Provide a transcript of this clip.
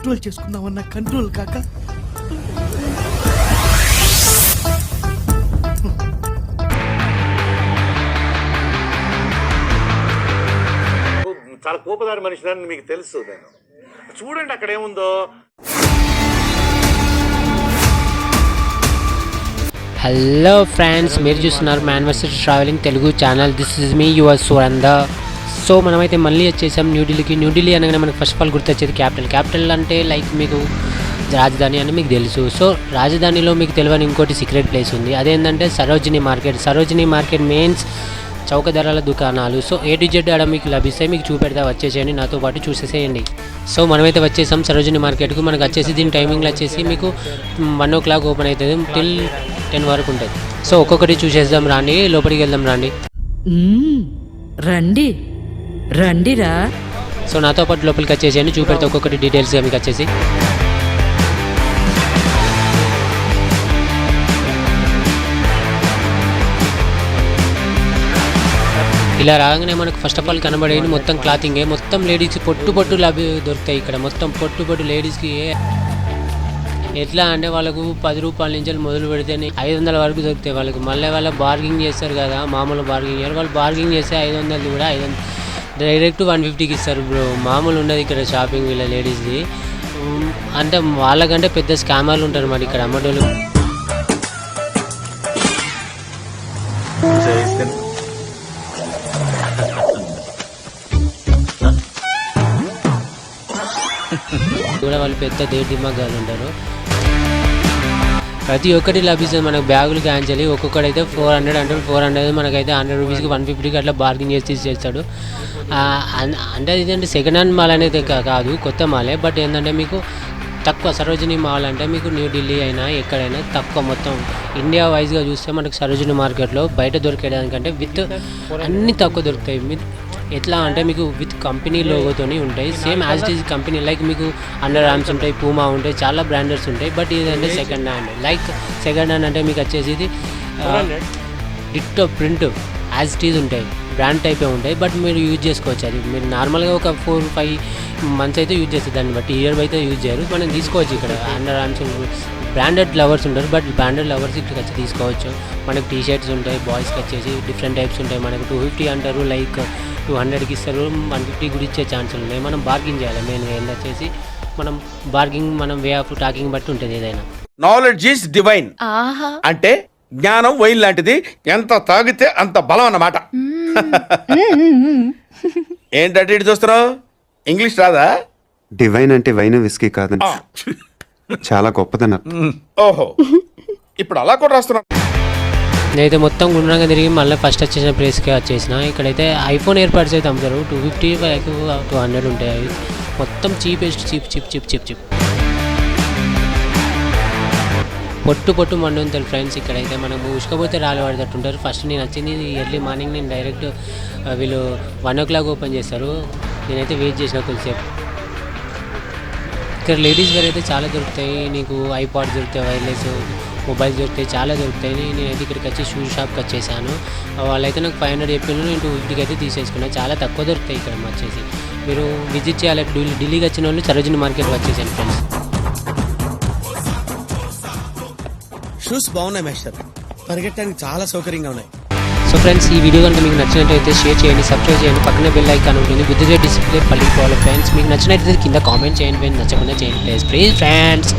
Control చేసుకుందామన్న control కాక. చాలా కోపదారి మనిషిని మీకు తెలుసు నేను. చూడండి అక్కడ ఏముందో. హలో ఫ్రెండ్స్ మీరు చూస్తున్నారు మ్యాన్వర్సిటీ travelling Telugu channel this is me your Suranda so మనమైతే మళ్ళీ వచ్చేసాం న్యూఢిల్లీకి న్యూఢిల్లీ అనగానే మనకు ఫస్ట్ ఆఫ్ ఆల్ గుర్తొచ్చేది క్యాపిటల్ క్యాపిటల్ అంటే లైక్ మీకు రాజధాని అని మీకు తెలుసు. సో రాజధానిలో మీకు తెలియని ఇంకోటి సీక్రెట్ ప్లేస్ ఉంది. అదేంటంటే Sarojini market. Sarojini market means చౌక ధరల దుకాణాలు. సో ఏ డిజెడ్ జెడ్ ఆడ మీకు లభిస్తే మీకు చూపెడతా వచ్చేసేయండి. నాతో పాటు చూసేసేయండి. సో మనమైతే వచ్చేసాం సరోజిని మార్కెట్కు మనకు వచ్చేసి దీని టైమింగ్లో వచ్చేసి మీకు వన్ ఓ క్లాక్ ఓపెన్ అవుతుంది. టిల్ టెన్ వరకు ఉంటుంది. సో ఒక్కొక్కటి చూసేద్దాం రాండి. లోపలికి వెళ్దాం రాండి. రండి. రండిరా. సో నాతో పాటు లోపలికి వచ్చేసేయండి చూపెడితే ఒక్కొక్కటి డీటెయిల్స్గా మీకు వచ్చేసి. ఇలా రాగానే మనకు ఫస్ట్ ఆఫ్ ఆల్ కనబడేది మొత్తం క్లాతింగే మొత్తం లేడీస్కి పొట్టు పొట్టు లభి దొరుకుతాయి ఇక్కడ. మొత్తం పొట్టు పొట్టు లేడీస్కి ఎట్లా అంటే వాళ్ళకు పది రూపాయల నుంచి మొదలు పెడితే ఐదు వందల వరకు దొరుకుతాయి వాళ్ళకి. మళ్ళీ వాళ్ళు బార్గింగ్ చేస్తారు కదా మామూలు బార్గింగ్ వాళ్ళు బార్గింగ్ చేస్తే ఐదు వందలది కూడా ఐదు వందలు. డైరెక్ట్ వన్ ఫిఫ్టీకి ఇస్తారు బ్రో. మామూలు ఉండదు ఇక్కడ షాపింగ్ వీళ్ళ లేడీస్ది. అంటే వాళ్ళకంటే పెద్ద స్కామర్లు ఉంటారు మరి ఇక్కడ అమ్మటోళ్ళు. కూడా వాళ్ళు పెద్ద దేర్ దిమాగాలు ఉంటారు. ప్రతి ఒక్కటి లభిస్తుంది మనకు బ్యాగులు క్యాన్సల్ ఒక్కొక్కటి అయితే ఫోర్ హండ్రెడ్ అంటే ఫోర్ హండ్రెడ్ మనకైతే హండ్రెడ్ రూపీస్కి వన్ ఫిఫ్టీకి అట్లా బార్గింగ్ చేసి తీసేస్తాడు. అన్- అంటే ఇదంటే సెకండ్ హ్యాండ్ మాల్ అనేది కాదు కొత్త మాలే బట్ ఏంటంటే మీకు తక్కువ సరోజిని మాల్ అంటే మీకు న్యూఢిల్లీ అయినా ఎక్కడైనా తక్కువ మొత్తం. ఇండియా వైజ్గా చూస్తే మనకు సరోజిని మార్కెట్లో బయట దొరికేదానికంటే విత్ అన్నీ తక్కువ దొరుకుతాయి. విత్ ఎట్లా అంటే మీకు విత్ కంపెనీ లోగోతోని ఉంటాయి. Same as it is company like మీకు అండర్ ఆర్మ్స్ ఉంటాయి పూమా ఉంటాయి చాలా బ్రాండెడ్స్ ఉంటాయి బట్ ఇదంటే second hand like second hand అంటే మీకు వచ్చేసి ఇది ditto print as it is ఉంటాయి. బ్రాండ్ టైపే ఉంటాయి బట్ మీరు యూజ్ చేసుకోవచ్చు అది. మీరు నార్మల్గా ఒక ఫోర్ ఫైవ్ మంత్స్ అయితే యూజ్ చేస్తారు. దాన్ని బట్టి ఇయర్ అయితే యూజ్ చేయరు. మనం తీసుకోవచ్చు ఇక్కడ. అండర్ ఆర్మ్స్ బ్రాండెడ్ లవర్స్ ఉంటారు బట్ బ్రాండెడ్ లవర్స్ ఇక్కడికి వచ్చి తీసుకోవచ్చు. మనకి టీ షర్ట్స్ ఉంటాయి బాయ్స్కి వచ్చేసి డిఫరెంట్ టైప్స్ ఉంటాయి. మనకు టూ ఫిఫ్టీ అంటారు లైక్ టూ హండ్రెడ్కి ఇస్తారు. వన్ ఫిఫ్టీ కూడా ఇచ్చే ఛాన్సులు ఉన్నాయి మనం బార్గింగ్ చేయాలి. మెయిన్గా ఏంటి వచ్చేసి మనం బార్గింగ్ మనం వే ఆఫ్ టాకింగ్ బట్టి ఉంటుంది ఏదైనా. నాలెడ్జ్ ఈస్ డివైన్ అంటే జ్ఞానం వైన్ లాంటిది. ఎంత తాగితే అంత బలం అన్నమాట. ఏంటంటే ఇటు చూస్తున్నావు? ఇంగ్లీష్ రాదా? డివైన్ అంటే వైన్ విస్కీ కాదని ఆ. చాలా గొప్పదన్నారు. ఓహో. ఇప్పుడు అలా కూడా రాస్తున్నావు. నేనైతే మొత్తం గుండ్రంగా తిరిగి మళ్ళీ ఫస్ట్ వచ్చేసిన ప్లేస్కి వచ్చేసిన. ఇక్కడైతే ఐఫోన్ ఇయర్పాడ్స్ అయితే అమ్ముతారు. Two fifty five two hundred ఉంటాయి అవి. మొత్తం cheapest cheap cheap cheap cheap cheap పొట్టు పొట్టు మండుంటారు ఫ్రెండ్స్ ఇక్కడైతే మనము ఉసుకపోతే రాళ్ళు పడేటట్టు ఉంటారు ఫస్ట్ నేను వచ్చింది ఎర్లీ మార్నింగ్ నేను డైరెక్ట్ వీళ్ళు వన్ ఓ క్లాక్ ఓపెన్ చేస్తారు. నేనైతే వెయిట్ చేసిన కొద్దిసేపు. ఇక్కడ లేడీస్ వేర్ అయితే చాలా దొరుకుతాయి. నీకు ఐపాడ్ దొరుకుతాయి వైర్లెస్ మొబైల్స్ దొరుకుతాయి చాలా దొరుకుతాయి. నేనైతే ఇక్కడికి వచ్చి షూ షాప్కి వచ్చేసాను. వాళ్ళైతే నాకు ఫైవ్ హండ్రెడ్ చెప్పిన నేను టూ ఫిఫ్టీకి అయితే తీసేసుకున్నాను చాలా తక్కువ దొరుకుతాయి ఇక్కడ వచ్చేసి. మీరు విజిట్ చేయాలి. ఢిల్లీ ఢిల్లీకి వచ్చిన వాళ్ళు సరోజిని మార్కెట్కి వచ్చేసాను ఫ్రెండ్స్. షూస్ బాగున్నాయి మేస్టర్. పరిగెట్టడానికి చాలా సౌకర్యంగా ఉన్నాయి. సో ఫ్రెండ్స్ ఈ వీడియో కనుక మీకు నచ్చినట్టయితే షేర్ చేయండి సబ్స్క్రైబ్ చేయండి. పక్కన బెల్ ఐకాన్ ఉంటుంది. బుద్ధిగా డిస్ప్లే పల్లిపోవాలి ఫ్రెండ్స్. మీకు నచ్చినట్టయితే కింద కామెంట్ చేయండి నచ్చకుండా చేయండి ప్లీజ్ ప్లీజ్. ఫ్రెండ్స్